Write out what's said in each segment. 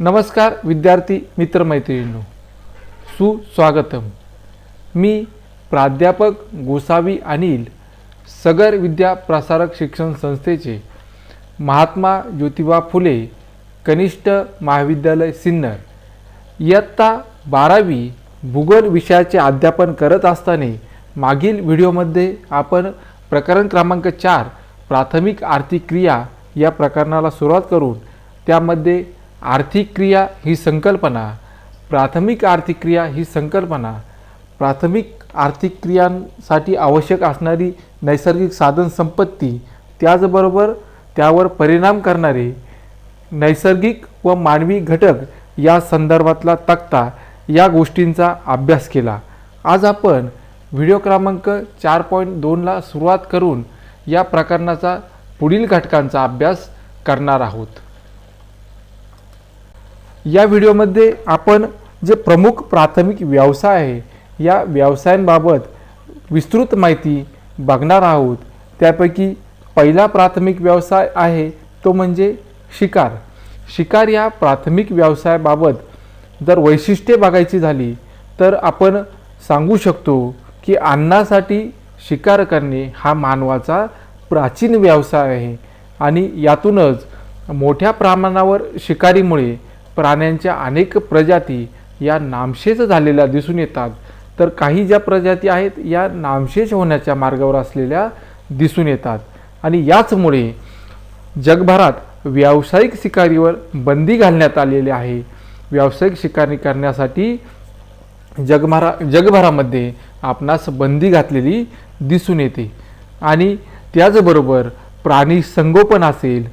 नमस्कार विद्यार्थी मित्रमैत्रिणींनो. सुस्वागतम. मी प्राध्यापक गोसावी अनिल सगर विद्या प्रसारक शिक्षण संस्थेचे महात्मा ज्योतिबा फुले कनिष्ठ महाविद्यालय सिन्नर. इयत्ता बारावी भूगोल विषयाचे अध्यापन करत असताना मागील व्हिडिओमध्ये आपण प्रकरण क्रमांक चार प्राथमिक आर्थिक क्रिया या प्रकरणाला सुरुवात करून त्यामध्ये आर्थिक क्रिया ही संकल्पना प्राथमिक आर्थिक क्रिया ही संकल्पना प्राथमिक आर्थिक क्रियांसाठी आवश्यक असणारी नैसर्गिक साधन संपत्ती त्याचबरोबर त्यावर परिणाम करणारे नैसर्गिक व मानवी घटक या संदर्भातला तक्ता या गोष्टींचा अभ्यास केला. आज आपण व्हिडिओ क्रमांक चार पॉईंट दोनला सुरुवात करून या प्रकरणाचा पुढील घटकांचा अभ्यास करणार आहोत. या व्हिडिओमध्ये आपण जे प्रमुख प्राथमिक व्यवसाय आहे या व्यवसायांबाबत विस्तृत माहिती बघणार आहोत. त्यापैकी पहिला प्राथमिक व्यवसाय आहे तो म्हणजे शिकार. शिकार या प्राथमिक व्यवसायाबाबत जर वैशिष्ट्ये बघायची झाली तर आपण सांगू शकतो की अन्नासाठी शिकार करणे हा मानवाचा प्राचीन व्यवसाय आहे. आणि यातूनच मोठ्या प्रमाणावर शिकारीमुळे प्राण्यांच्या अनेक प्रजाती या नामशेष झालेल्या दिसून येतात. तर काही ज्या प्रजाती आहेत या नामशेष होण्याच्या मार्गावर असलेल्या दिसून येतात. आणि याचमुळे जगभरात व्यावसायिक शिकारीवर बंदी घालण्यात आलेली आहे. व्यावसायिक शिकारी करण्यासाठी जगभरा जगभरामध्ये आपणास बंदी घातलेली दिसून येते. आणि त्याचबरोबर प्राणी संगोपन असेल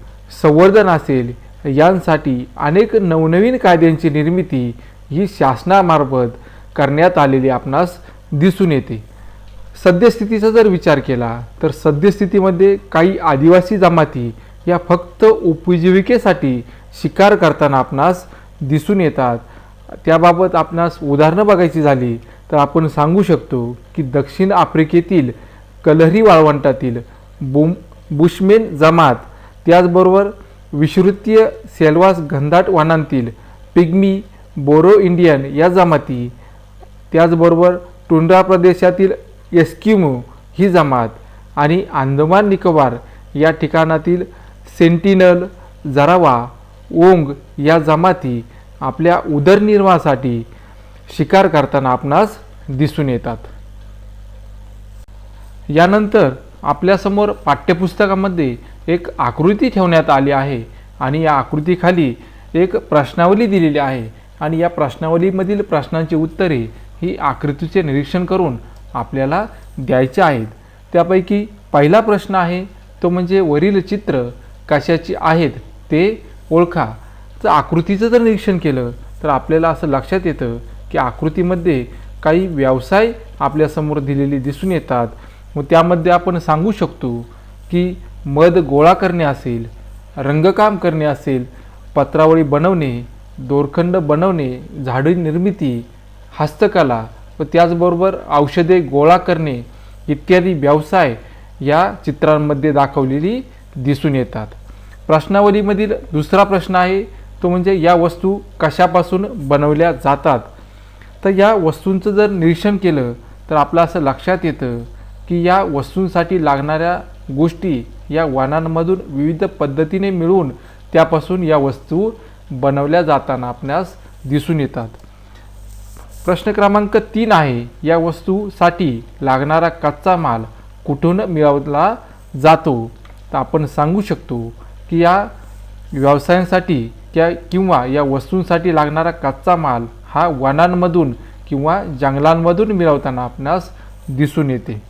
संवर्धन असेल यांसाठी अनेक नवनवीन कायद्यांची निर्मिती ही शासनामार्फत करण्यात आलेली आपणास दिसून येते. सद्यस्थितीचा जर विचार केला तर सद्यस्थितीमध्ये काही आदिवासी जमाती या फक्त उपजीविकेसाठी शिकार करताना आपणास दिसून येतात. त्याबाबत आपणास उदाहरणं बघायची झाली तर आपण सांगू शकतो की दक्षिण आफ्रिकेतील कलहरी वाळवंटातील बुम बुशमेन जमात त्याचबरोबर विश्रुतीय सेल्वास घनदाट वनांतील पिग्मी बोरो इंडियन या जमाती त्याचबरोबर टुंड्रा प्रदेशातील एस्किमो ही जमात आणि अंदमान निकोबार या ठिकाणातील सेंटिनल जरावा ओंग या जमाती आपल्या उदरनिर्वाहासाठी शिकार करताना आपणास दिसून येतात. यानंतर आपल्यासमोर पाठ्यपुस्तकामध्ये एक आकृती ठेवण्यात आली आहे आणि या आकृतीखाली एक प्रश्नावली दिलेली आहे. आणि या प्रश्नावलीमधील प्रश्नांची उत्तरे ही आकृतीचे निरीक्षण करून आपल्याला द्यायचे आहेत. त्यापैकी पहिला प्रश्न आहे तो म्हणजे वरील चित्र कशाची आहेत ते ओळखा. तर आकृतीचं जर निरीक्षण केलं तर आपल्याला असं लक्षात येतं की आकृतीमध्ये काही व्यवसाय आपल्यासमोर दिलेले दिसून येतात. मग त्यामध्ये आपण सांगू शकतो की मध गोळा करणे असेल रंगकाम करणे असेल पत्रावळी बनवणे दोरखंड बनवणे झाडी निर्मिती हस्तकला व त्याचबरोबर औषधे गोळा करणे इत्यादी व्यवसाय या चित्रांमध्ये दाखवलेली दिसून येतात. प्रश्नावलीमधील दुसरा प्रश्न आहे तो म्हणजे या वस्तू कशापासून बनवल्या जातात? तर या वस्तूंचं जर निरीक्षण केलं तर आपलं असं लक्षात येतं की या वस्तूंसाठी लागणाऱ्या गोष्टी या वाणांमधून विविध पद्धतीने मिळून त्यापासून या वस्तू बनवल्या जाताना आपणास दिसून येतात. प्रश्न क्रमांक तीन आहे या वस्तूसाठी लागणारा कच्चा माल कुठून मिळवला जातो? तर आपण सांगू शकतो की या व्यवसायांसाठी त्या किंवा या वस्तूंसाठी लागणारा कच्चा माल हा वनांमधून किंवा जंगलांमधून मिळवताना आपणास दिसून येते.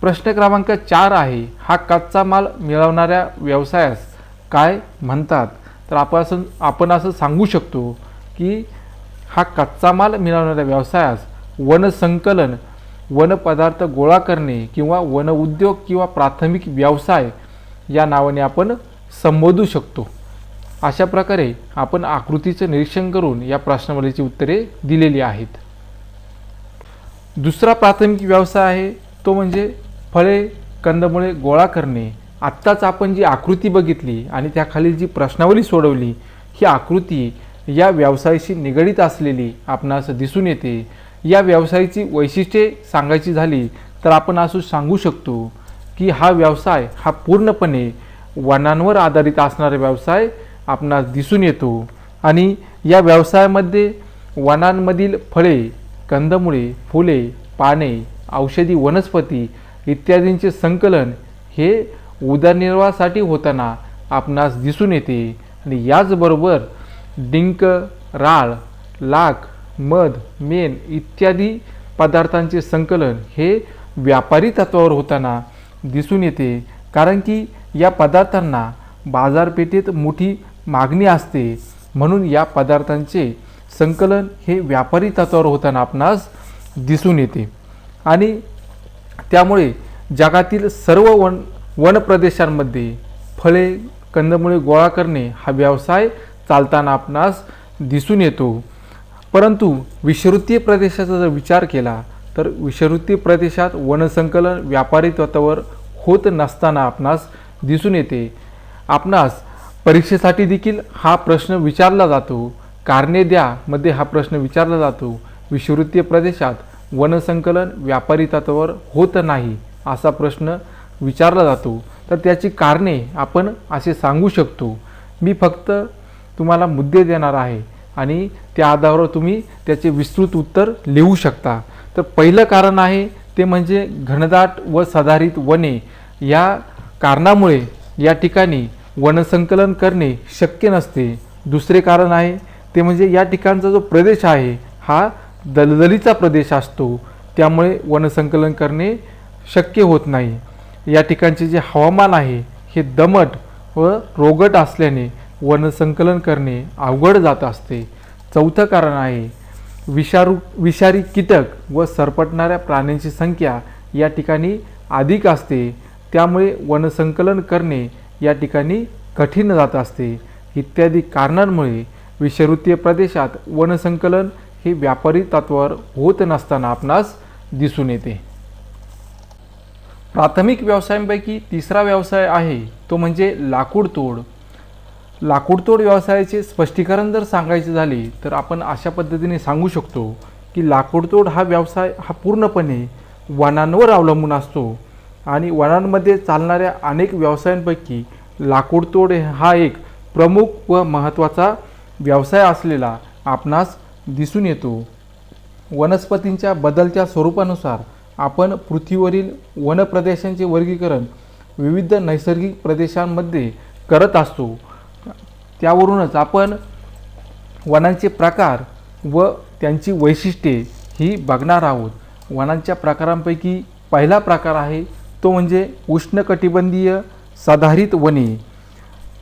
प्रश्न क्रमांक चार आहे हा कच्चा माल मिळवणाऱ्या व्यवसायास काय म्हणतात? तर आपण असं आपण असं सांगू शकतो की हा कच्चा माल मिळवणाऱ्या व्यवसायास वनसंकलन वनपदार्थ गोळा करणे किंवा वन उद्योग किंवा प्राथमिक व्यवसाय या नावाने आपण संबोधू शकतो. अशा प्रकारे आपण आकृतीचं निरीक्षण करून या प्रश्नावलीची उत्तरे दिलेली आहेत. दुसरा प्राथमिक व्यवसाय आहे तो म्हणजे फळे कंदमुळे गोळा करणे आत्ताच आपण जी आकृती बघितली आणि त्याखाली जी प्रश्नावली सोडवली ही आकृती या व्यवसायाशी निगडीत असलेली आपणास दिसून येते. या व्यवसायाची वैशिष्ट्ये सांगायची झाली तर आपण असं सांगू शकतो की हा व्यवसाय हा पूर्णपणे वनांवर आधारित असणारा व्यवसाय आपणास दिसून येतो. आणि या व्यवसायामध्ये वनांमधील फळे कंदमुळे फुले पाने औषधी वनस्पती इत्यादींचे संकलन हे उदरनिर्वाहासाठी होताना आपणास दिसून येते. आणि याचबरोबर डिंक राळ लाख मध मेण इत्यादी पदार्थांचे संकलन हे व्यापारी तत्वावर होताना दिसून येते. कारण की या पदार्थांना बाजारपेठेत मोठी मागणी असते. म्हणून या पदार्थांचे संकलन हे व्यापारी तत्वावर होताना आपणास दिसून येते. आणि त्यामुळे जगातील सर्व वन वन प्रदेशांमध्ये फळे कंदमुळे गोळा करणे हा व्यवसाय चालताना आपणास दिसून येतो. परंतु विषुवृत्तीय प्रदेशाचा जर विचार केला तर विषुवृत्तीय प्रदेशात वनसंकलन व्यापारी तत्वावर होत नसताना आपणास दिसून येते. आपणास परीक्षेसाठी देखील हा प्रश्न विचारला जातो. कारणे द्या मध्ये हा प्रश्न विचारला जातो. विषुवृत्तीय प्रदेशात वनसंकलन व्यापारी तत्वावर होत नाही असा प्रश्न विचारला जातो. तर त्याची कारणे आपण असे सांगू शकतो. मी फक्त तुम्हाला मुद्दे देणार आहे आणि त्या आधारावर तुम्ही त्याचे विस्तृत उत्तर लिहू शकता. तर पहिलं कारण आहे ते म्हणजे घनदाट व सधारित वने या कारणामुळे या ठिकाणी वनसंकलन करणे शक्य नसते. दुसरे कारण आहे ते म्हणजे या ठिकाणचा जो प्रदेश आहे हा दलदलीचा प्रदेश असतो त्यामुळे वनसंकलन करणे शक्य होत नाही. या ठिकाणचे जे हवामान आहे हे दमट व रोगट असल्याने वनसंकलन करणे अवघड जात असते. चौथं कारण आहे विषारू विषारी कीटक व सरपटणाऱ्या प्राण्यांची संख्या या ठिकाणी अधिक असते. त्यामुळे वनसंकलन करणे या ठिकाणी कठीण जात असते. इत्यादी कारणांमुळे विषरुतीय प्रदेशात वनसंकलन हे व्यापारी तत्वावर होत नसताना आपणास दिसून येते. प्राथमिक व्यवसायांपैकी तिसरा व्यवसाय आहे तो म्हणजे लाकूडतोड लाकूडतोड व्यवसायाचे स्पष्टीकरण जर सांगायचे झाले तर आपण अशा पद्धतीने सांगू शकतो की लाकूडतोड हा व्यवसाय हा पूर्णपणे वनांवर अवलंबून असतो आणि वनांमध्ये चालणाऱ्या अनेक व्यवसायांपैकी लाकूडतोड हा एक प्रमुख व महत्त्वाचा व्यवसाय असलेला आपणास दिसून येतो. वनस्पतींच्या बदलत्या स्वरूपानुसार आपण पृथ्वीवरील वनप्रदेशांचे वर्गीकरण विविध नैसर्गिक प्रदेशांमध्ये करत असतो. त्यावरूनच आपण वनांचे प्रकार व त्यांची वैशिष्ट्ये ही बघणार आहोत. वनांच्या प्रकारांपैकी पहिला प्रकार आहे तो म्हणजे उष्णकटिबंधीय साधारित वने.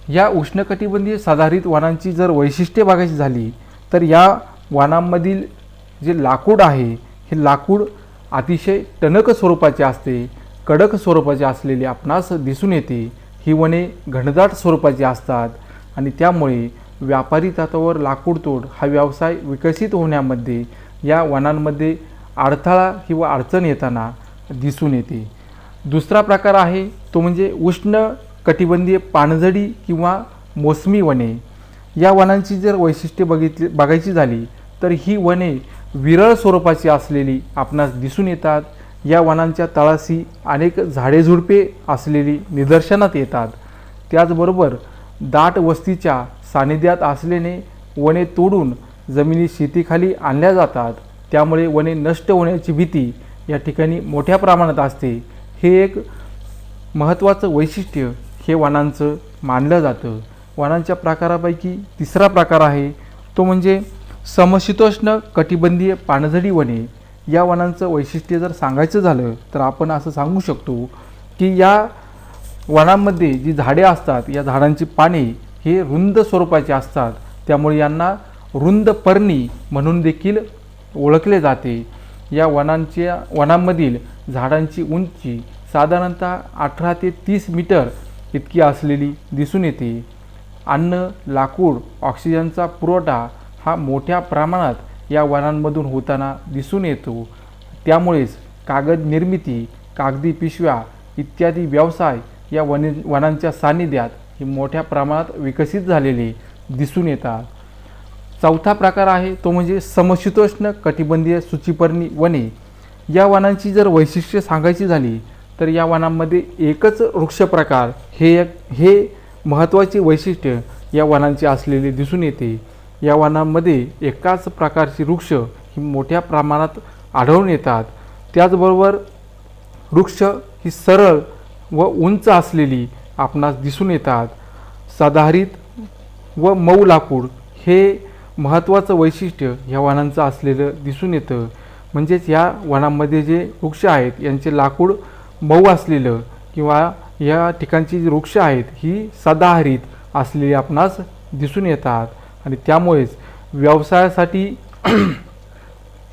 या उष्णकटिबंधीय साधारित वनांची जर वैशिष्ट्ये बघायची झाली तर या वनांमधील जे लाकूड आहे हे लाकूड अतिशय टणक स्वरूपाचे असते कडक स्वरूपाचे असलेले आपणास दिसून येते. ही वने घनदाट स्वरूपाची असतात आणि त्यामुळे व्यापारी तत्वावर लाकूडतोड हा व्यवसाय विकसित होण्यामध्ये या वनांमध्ये अडथळा किंवा अडचण येताना दिसून येते. दुसरा प्रकार आहे तो म्हणजे उष्ण कटिबंधीय पानझडी किंवा मोसमी वने. या वनांची जर वैशिष्ट्ये बघितली बघायची झाली तर ही वने विरळ स्वरूपाची असलेली आपणास दिसून येतात. या वनांच्या तळाशी अनेक झाडेझुडपे असलेली निदर्शनात येतात. त्याचबरोबर दाट वस्तीच्या सानिध्यात असल्याने वने तोडून जमिनी शेतीखाली आणल्या जातात. त्यामुळे वने नष्ट होण्याची भीती या ठिकाणी मोठ्या प्रमाणात असते. हे एक महत्त्वाचं वैशिष्ट्य हे वनांचं मानलं जातं. वनांच्या प्रकारापैकी तिसरा प्रकार आहे तो म्हणजे समशीतोष्ण कटिबंधीय पानझडी वने या वनांचं वैशिष्ट्य जर सांगायचं झालं तर आपण असं सांगू शकतो की या वनांमध्ये जी झाडे असतात या झाडांची पाने हे रुंद स्वरूपाचे असतात. त्यामुळे यांना रुंद पर्णी म्हणून देखील ओळखले जाते. या वनांच्या वनांमधील झाडांची उंची साधारणतः अठरा ते तीस मीटर इतकी असलेली दिसून येते. अन्न लाकूड ऑक्सिजनचा पुरवठा हा मोठ्या प्रमाणात या वनांमधून होताना दिसून येतो. त्यामुळेच कागद निर्मिती कागदी पिशव्या इत्यादी व्यवसाय या वन वनांच्या सान्निध्यात हे मोठ्या प्रमाणात विकसित झालेले दिसून येतात. चौथा प्रकार आहे तो म्हणजे समशीतोष्ण कटिबंधीय सूचीपर्णी वने. या वनांची जर वैशिष्ट्ये सांगायची झाली तर या वनांमध्ये एकच वृक्ष प्रकार हे एक हे महत्त्वाचे वैशिष्ट्य या वनांचे असलेले दिसून येते. या वनांमध्ये एकाच प्रकारची वृक्ष ही मोठ्या प्रमाणात आढळून येतात. त्याचबरोबर वृक्ष ही सरळ व उंच असलेली आपणास दिसून येतात. सदाहरित व मऊ लाकूड हे महत्त्वाचं वैशिष्ट्य ह्या वनांचं असलेलं दिसून येतं. म्हणजेच या वनांमध्ये जे वृक्ष आहेत यांचे लाकूड मऊ असलेलं किंवा या ठिकाणची जी वृक्ष आहेत ही सदाहरित असलेली आपणास दिसून येतात. आणि त्यामुळेच व्यवसायासाठी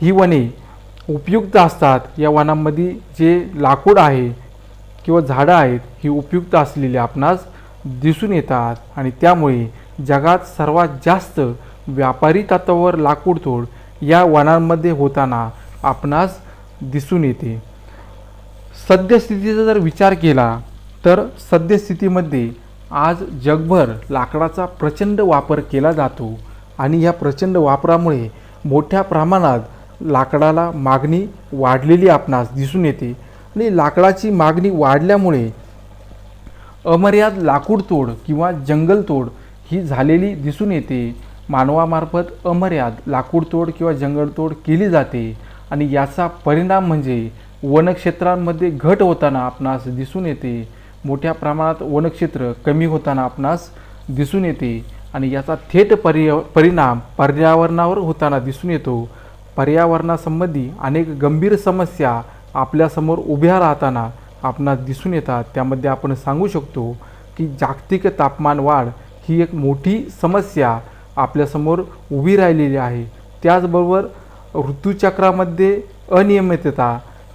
ही वने उपयुक्त असतात. या वनांमध्ये जे लाकूड आहे किंवा झाडं आहेत ही उपयुक्त असलेली आपणास दिसून येतात. आणि त्यामुळे जगात सर्वात जास्त व्यापारी तत्वावर लाकूडतोड या वनांमध्ये होताना आपणास दिसून येते. सद्यस्थितीचा जर विचार केला तर सद्यस्थितीमध्ये आज जगभर लाकडाचा प्रचंड वापर केला जातो आणि या प्रचंड वापरामुळे मोठ्या प्रमाणात लाकडाला मागणी वाढलेली आपणास दिसून येते. आणि लाकडाची मागणी वाढल्यामुळे अमर्याद लाकूडतोड किंवा जंगलतोड ही झालेली दिसून येते. मानवामार्फत अमर्याद लाकूडतोड किंवा जंगलतोड केली जाते आणि याचा परिणाम म्हणजे वनक्षेत्रांमध्ये घट होताना आपणास दिसून येते. मोठ्या प्रमाणात वनक्षेत्र कमी होताना आपणास दिसून येते आणि याचा थेट पर्य परिणाम पर्यावरणावर होताना दिसून येतो. पर्यावरणासंबंधी अनेक गंभीर समस्या आपल्यासमोर उभ्या राहताना आपणास दिसून येतात. त्यामध्ये आपण सांगू शकतो की जागतिक तापमान वाढ ही एक मोठी समस्या आपल्यासमोर उभी राहिलेली आहे. त्याचबरोबर ऋतूचक्रामध्ये अनियमितता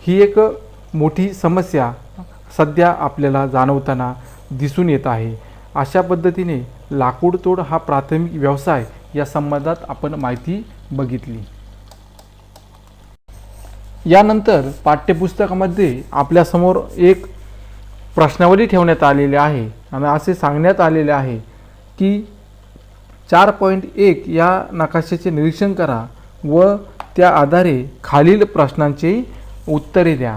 ही एक मोठी समस्या सध्या आपल्याला जाणवताना दिसून येत आहे. अशा पद्धतीने लाकूडतोड हा प्राथमिक व्यवसाय या संबंधात आपण माहिती बघितली. यानंतर पाठ्यपुस्तकामध्ये आपल्यासमोर एक प्रश्नावली ठेवण्यात आलेली आहे आणि असे सांगण्यात आलेले आहे की चार पॉईंट एक या नकाशाचे निरीक्षण करा व त्या आधारे खालील प्रश्नांची उत्तरे द्या.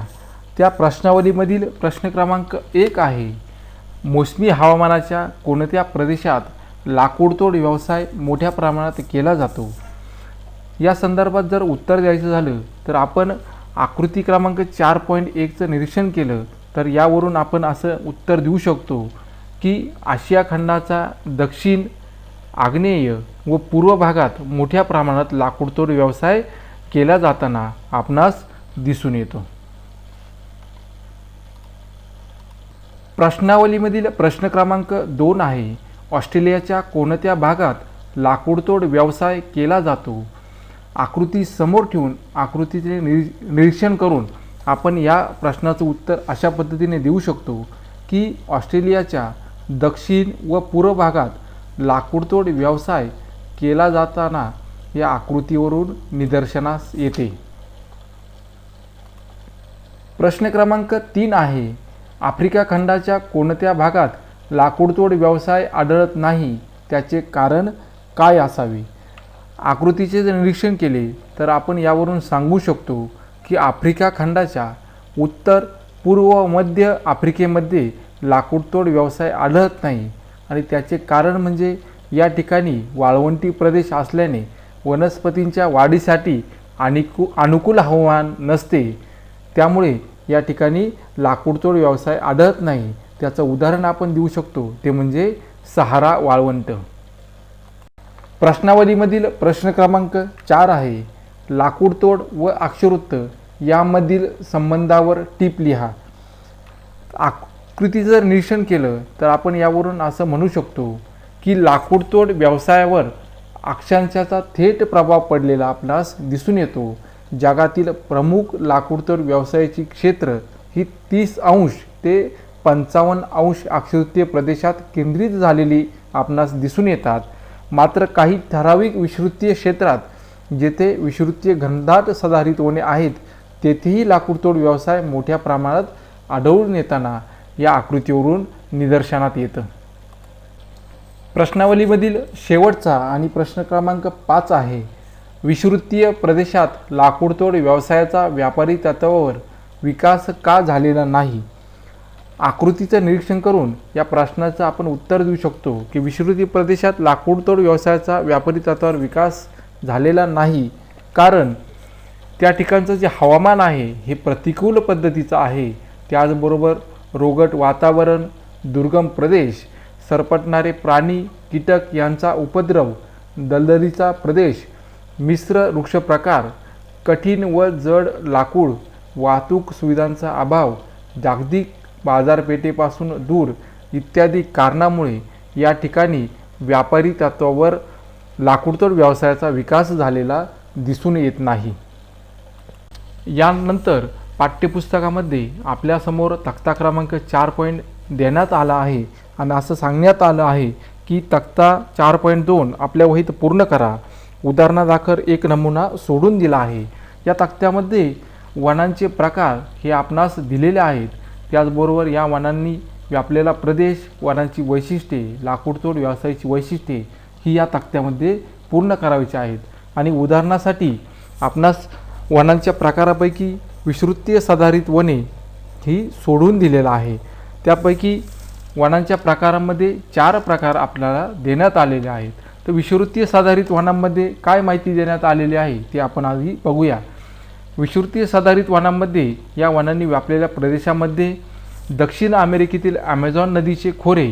त्या प्रश्नावलीमधील प्रश्न क्रमांक एक आहे मोसमी हवामानाच्या कोणत्या प्रदेशात लाकूडतोड व्यवसाय मोठ्या प्रमाणात केला जातो? या संदर्भात जर उत्तर द्यायचं झालं तर आपण आकृती क्रमांक चार पॉईंट एकचं निरीक्षण केलं तर यावरून आपण असं उत्तर देऊ शकतो की आशिया खंडाचा दक्षिण आग्नेय व पूर्व भागात मोठ्या प्रमाणात लाकूडतोड व्यवसाय केला जाताना आपणास दिसून येतो. प्रश्नावलीमधील प्रश्न क्रमांक दोन आहे. ऑस्ट्रेलियाच्या कोणत्या भागात लाकूडतोड व्यवसाय केला जातो? आकृती समोर ठेवून आकृतीचे निरी निरीक्षण करून आपण या प्रश्नाचं उत्तर अशा पद्धतीने देऊ शकतो की ऑस्ट्रेलियाच्या दक्षिण व पूर्व भागात लाकूडतोड व्यवसाय केला जाताना या आकृतीवरून निदर्शनास येते. प्रश्न क्रमांक तीन आहे. आफ्रिका खंडाच्या कोणत्या भागात लाकूडतोड व्यवसाय आढळत नाही त्याचे कारण काय असावे? आकृतीचे जर निरीक्षण केले तर आपण यावरून सांगू शकतो की आफ्रिका खंडाच्या उत्तर पूर्व मध्य आफ्रिकेमध्ये लाकूडतोड व्यवसाय आढळत नाही. आणि त्याचे कारण म्हणजे या ठिकाणी वाळवंटी प्रदेश असल्याने वनस्पतींच्या वाढीसाठी अनुकू अनुकूल हवामान नसते. त्यामुळे या ठिकाणी लाकूडतोड व्यवसाय आढळत नाही. त्याचं उदाहरण आपण देऊ शकतो. ते म्हणजे सहारा वाळवंट. प्रश्नावलीमधील प्रश्न क्रमांक चार आहे. लाकूडतोड व अक्षरवृत्त यामधील संबंधावर टीप लिहा. आकृती जर निरीक्षण केलं तर आपण यावरून असं म्हणू शकतो की लाकूडतोड व्यवसायावर अक्षांशाचा थेट प्रभाव पडलेला आपणास दिसून येतो. जगातील प्रमुख लाकूडतोड व्यवसायाची क्षेत्र ही तीस अंश ते पंचावन्न अंश अक्षवृत्तीय प्रदेशात केंद्रित झालेली आपणास दिसून येतात. मात्र काही ठराविक विषृतीय क्षेत्रात जेथे विषुवृत्तीय घनदाट सधारित वने आहेत तेथेही लाकूडतोड व्यवसाय मोठ्या प्रमाणात आढळून येताना या आकृतीवरून निदर्शनात येतं. प्रश्नावलीमधील शेवटचा आणि प्रश्न क्रमांक पाच आहे. विषुवृत्तीय प्रदेशात लाकूडतोड व्यवसायाचा व्यापारी तत्वावर विकास का झालेला नाही? आकृतीचं निरीक्षण करून या प्रश्नाचं आपण उत्तर देऊ शकतो की विषुवृत्तीय प्रदेशात लाकूडतोड व्यवसायाचा व्यापारी तत्वावर विकास झालेला नाही. कारण त्या ठिकाणचं जे हवामान आहे हे प्रतिकूल पद्धतीचं आहे. त्याचबरोबर रोगट वातावरण दुर्गम प्रदेश सरपटणारे प्राणी कीटक यांचा उपद्रव दलदलीचा प्रदेश मिश्र वृक्ष प्रकार कठीण व जड लाकूड वाहतूक सुविधांचा अभाव जागतिक बाजारपेठेपासून दूर इत्यादी कारणामुळे या ठिकाणी व्यापारी तत्वावर लाकूडतोड व्यवसायाचा विकास झालेला दिसून येत नाही. यानंतर पाठ्यपुस्तकामध्ये आपल्यासमोर तक्ता क्रमांक चार पॉईंट देण्यात आला आहे आणि असं सांगण्यात आलं आहे की तक्ता चार पॉईंट दोन आपल्या वहीत पूर्ण करा. उदाहरणादाखल एक नमुना सोडून दिला आहे. या तक्त्यामध्ये वनांचे प्रकार हे आपणास दिलेले आहेत. त्याचबरोबर या वनांनी व्यापलेला प्रदेश वनांची वैशिष्ट्ये लाकूडतोड व्यवसायाची वैशिष्ट्ये ही या तक्त्यामध्ये पूर्ण करावीची आहेत. आणि उदाहरणासाठी आपणास वनांच्या प्रकारापैकी विश्रुतीय साधारित वने ही सोडून दिलेलं आहे. त्यापैकी वनांच्या प्रकारामध्ये चार प्रकार आपल्याला देण्यात आलेले आहेत. तर विषुवृत्तीय साधारित वाहनांमध्ये काय माहिती देण्यात आलेली आहे ते आपण आधी बघूया. विषुवृत्तीय साधारित वाहनांमध्ये या वनांनी व्यापलेल्या प्रदेशामध्ये दक्षिण अमेरिकेतील ॲमेझॉन नदीचे खोरे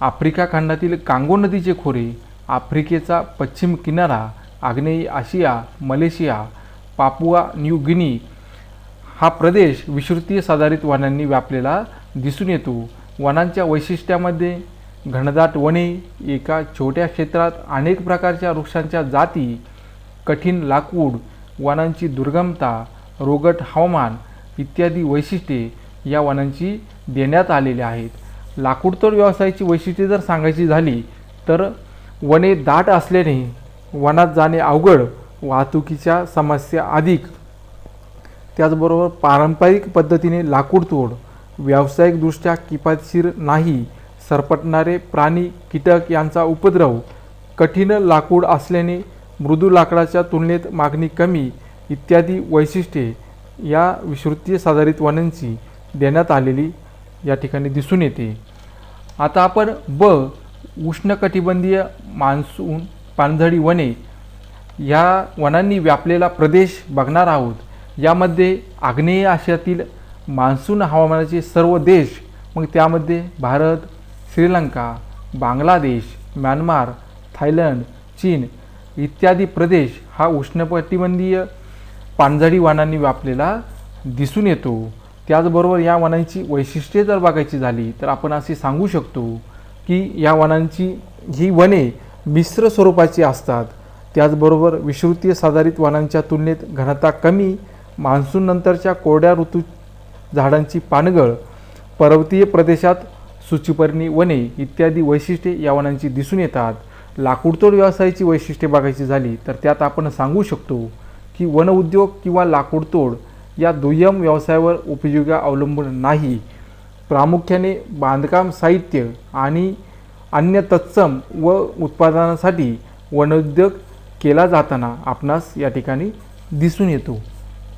आफ्रिका खंडातील कांगो नदीचे खोरे आफ्रिकेचा पश्चिम किनारा आग्नेय आशिया मलेशिया पापुआ न्यू गिनी हा प्रदेश विषुवृत्तीय साधारित वनांनी व्यापलेला दिसून येतो. वनांच्या वैशिष्ट्यामध्ये घनदाट वने एका छोट्या क्षेत्रात अनेक प्रकारच्या वृक्षांच्या जाती कठीण लाकूड वनांची दुर्गमता रोगट हवामान इत्यादी वैशिष्ट्ये या वनांची देण्यात आलेली आहेत. लाकूडतोड व्यवसायाची वैशिष्ट्ये जर सांगायची झाली तर वने दाट असल्याने वनात जाणे अवघड वाहतुकीच्या समस्या अधिक. त्याचबरोबर पारंपरिक पद्धतीने लाकूडतोड व्यावसायिकदृष्ट्या किफायतशीर नाही सरपटणारे प्राणी कीटक यांचा उपद्रव कठीण लाकूड असल्याने मृदू लाकडाच्या तुलनेत मागणी कमी इत्यादी वैशिष्ट्ये या विश्रुतीय साधारित वनांची देण्यात आलेली या ठिकाणी दिसून येते. आता आपण ब उष्णकटिबंधीय मान्सून पानझडी वने या वनांनी व्यापलेला प्रदेश बघणार आहोत. यामध्ये आग्नेय आशियातील मान्सून हवामानाचे सर्व देश मग त्यामध्ये भारत श्रीलंका बांगलादेश म्यानमार थायलंड चीन इत्यादी प्रदेश हा उष्णकटिबंधीय पानझडी वनांनी व्यापलेला दिसून येतो. त्याचबरोबर या वनांची वैशिष्ट्ये जर बघायची झाली तर आपण असे सांगू शकतो की या वनांची ही वने मिश्र स्वरूपाची असतात त्याचबरोबर विषुवृत्तीय साधारित वनांच्या तुलनेत घनता कमी मान्सूननंतरच्या कोरड्या ऋतू झाडांची पानगळ पर्वतीय प्रदेशात सुचिपर्णी वने इत्यादी वैशिष्ट्ये या वनांची दिसून येतात. लाकूडतोड व्यवसायाची वैशिष्ट्ये बघायची झाली तर त्यात आपण सांगू शकतो की वन उद्योग किंवा लाकूडतोड या दुय्यम व्यवसायावर उपयोगी अवलंबून नाही. प्रामुख्याने बांधकाम साहित्य आणि अन्य तत्सम व उत्पादनासाठी वनोद्योग केला जाताना आपणास या ठिकाणी दिसून येतो.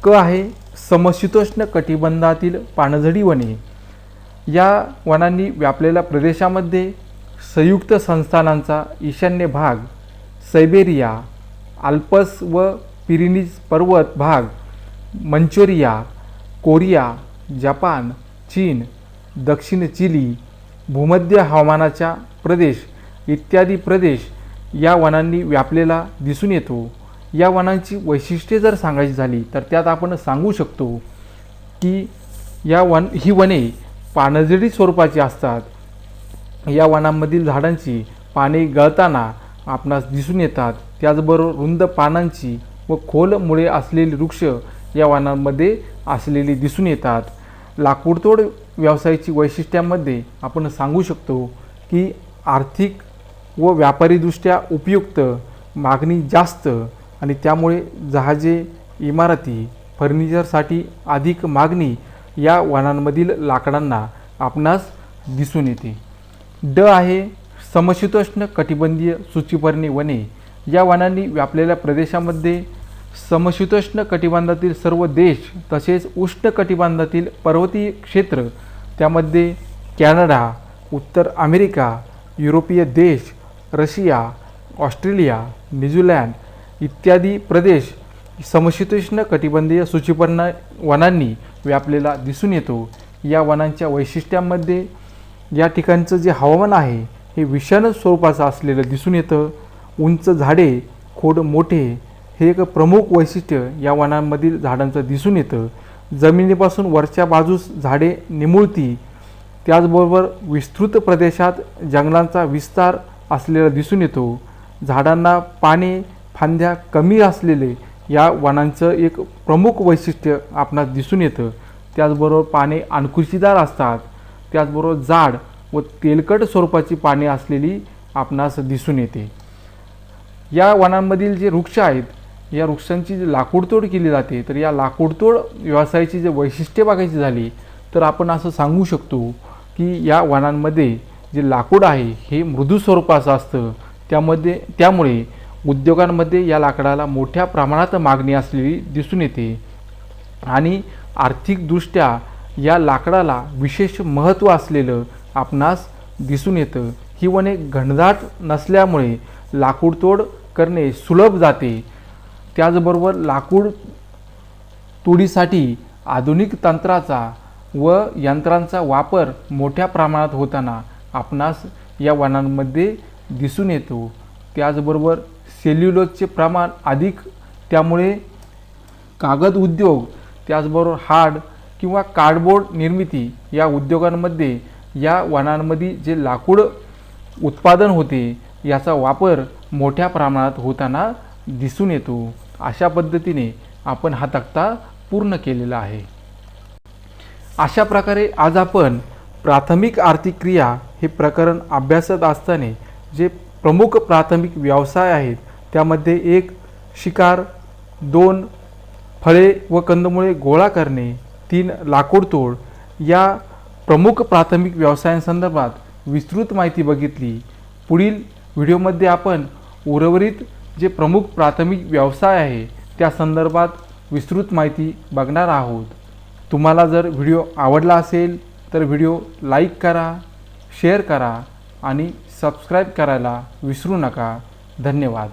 क आहे समशीतोष्ण कटिबंधातील पानझडी वने. या वनांनी व्यापलेल्या प्रदेशामध्ये संयुक्त संस्थानांचा ईशान्य भाग सैबेरिया आल्पस व पिरिनीज पर्वत भाग मंचोरिया कोरिया जपान चीन दक्षिण चिली भूमध्य हवामानाच्या प्रदेश इत्यादी प्रदेश या वनांनी व्यापलेला दिसून येतो. या वनांची वैशिष्ट्ये जर सांगायची झाली तर त्यात आपण सांगू शकतो की या वन ही वने पानझडी स्वरूपाची असतात. या वनांमधील झाडांची पाने गळताना आपणास दिसून येतात. त्याचबरोबर रुंद पानांची व खोल मुळे असलेली वृक्ष या वनांमध्ये असलेली दिसून येतात. लाकूडतोड व्यवसायाची वैशिष्ट्यांमध्ये आपण सांगू शकतो की आर्थिक व व्यापारीदृष्ट्या उपयुक्त मागणी जास्त आणि त्यामुळे जहाजे इमारती फर्निचरसाठी अधिक मागणी या वनांमधील लाकडांना आपणास दिसून येते. ड आहे समशीतोष्ण कटिबंधीय सूचीपर्णी वने. या वनांनी व्यापलेल्या प्रदेशामध्ये समशीतोष्ण कटिबंधातील सर्व देश तसेच उष्ण कटिबंधातील पर्वतीय क्षेत्र त्यामध्ये कॅनडा उत्तर अमेरिका युरोपीय देश रशिया ऑस्ट्रेलिया न्यूझीलँड इत्यादी प्रदेश समशीतोष्ण कटिबंधीय सूचीपर्ण वनांनी व्यापलेला दिसून येतो. या वनांच्या वैशिष्ट्यांमध्ये या ठिकाणचं जे हवामान आहे हे विषाण स्वरूपाचं असलेलं दिसून येतं. उंच झाडे खोड मोठे हे एक प्रमुख वैशिष्ट्य या वनांमधील झाडांचं दिसून येतं. जमिनीपासून वरच्या बाजूस झाडे निमुळती त्याचबरोबर विस्तृत प्रदेशात जंगलांचा विस्तार असलेला दिसून येतो. झाडांना पाने फांद्या कमी असलेले या वनांचं एक प्रमुख वैशिष्ट्य आपणास दिसून येतं. त्याचबरोबर पाने अणकुशीदार असतात. त्याचबरोबर जाड व तेलकट स्वरूपाची पाने असलेली आपणास दिसून येते. या वनांमधील जे वृक्ष आहेत या वृक्षांची जी लाकूडतोड केली जाते तर या लाकूडतोड व्यवसायाची जे वैशिष्ट्य बघायची झाली तर आपण असं सांगू शकतो की या वनांमध्ये जे लाकूड आहे हे मृदू स्वरूपाचं असतं. त्यामध्ये त्यामुळे उद्योगांमध्ये या लाकडाला मोठ्या प्रमाणात मागणी असलेली दिसून येते. आणि आर्थिकदृष्ट्या या लाकडाला विशेष महत्त्व असलेलं आपणास दिसून येतं. ही वने घनदाट नसल्यामुळे लाकूडतोड करणे सुलभ जाते. त्याचबरोबर लाकूड तोडीसाठी आधुनिक तंत्राचा व यंत्रांचा वापर मोठ्या प्रमाणात होताना आपणास या वनांमध्ये दिसून येतो. त्याचबरोबर सेल्युलोजचे प्रमाण अधिक त्यामुळे कागद उद्योग त्याचबरोबर हार्ड किंवा कार्डबोर्ड निर्मिती या उद्योगांमध्ये या वनांमध्ये जे लाकूड उत्पादन होते याचा वापर मोठ्या प्रमाणात होताना दिसून येतो. अशा पद्धतीने आपण हा तक्ता पूर्ण केलेला आहे. अशा प्रकारे आज आपण प्राथमिक आर्थिक क्रिया हे प्रकरण अभ्यासत असताना जे प्रमुख प्राथमिक व्यवसाय आहेत त्यामध्ये एक शिकार दोन फळे व कंदमुळे गोळा करणे तीन लाकूडतोड या प्रमुख प्राथमिक व्यवसायांसंदर्भात विस्तृत माहिती बघितली. पुढील व्हिडिओमध्ये आपण उर्वरित जे प्रमुख प्राथमिक व्यवसाय आहे त्या संदर्भात विस्तृत माहिती बघणार आहोत. तुम्हाला जर व्हिडिओ आवडला असेल तर व्हिडिओ लाईक करा शेअर करा आणि सबस्क्राईब करायला विसरू नका. धन्यवाद.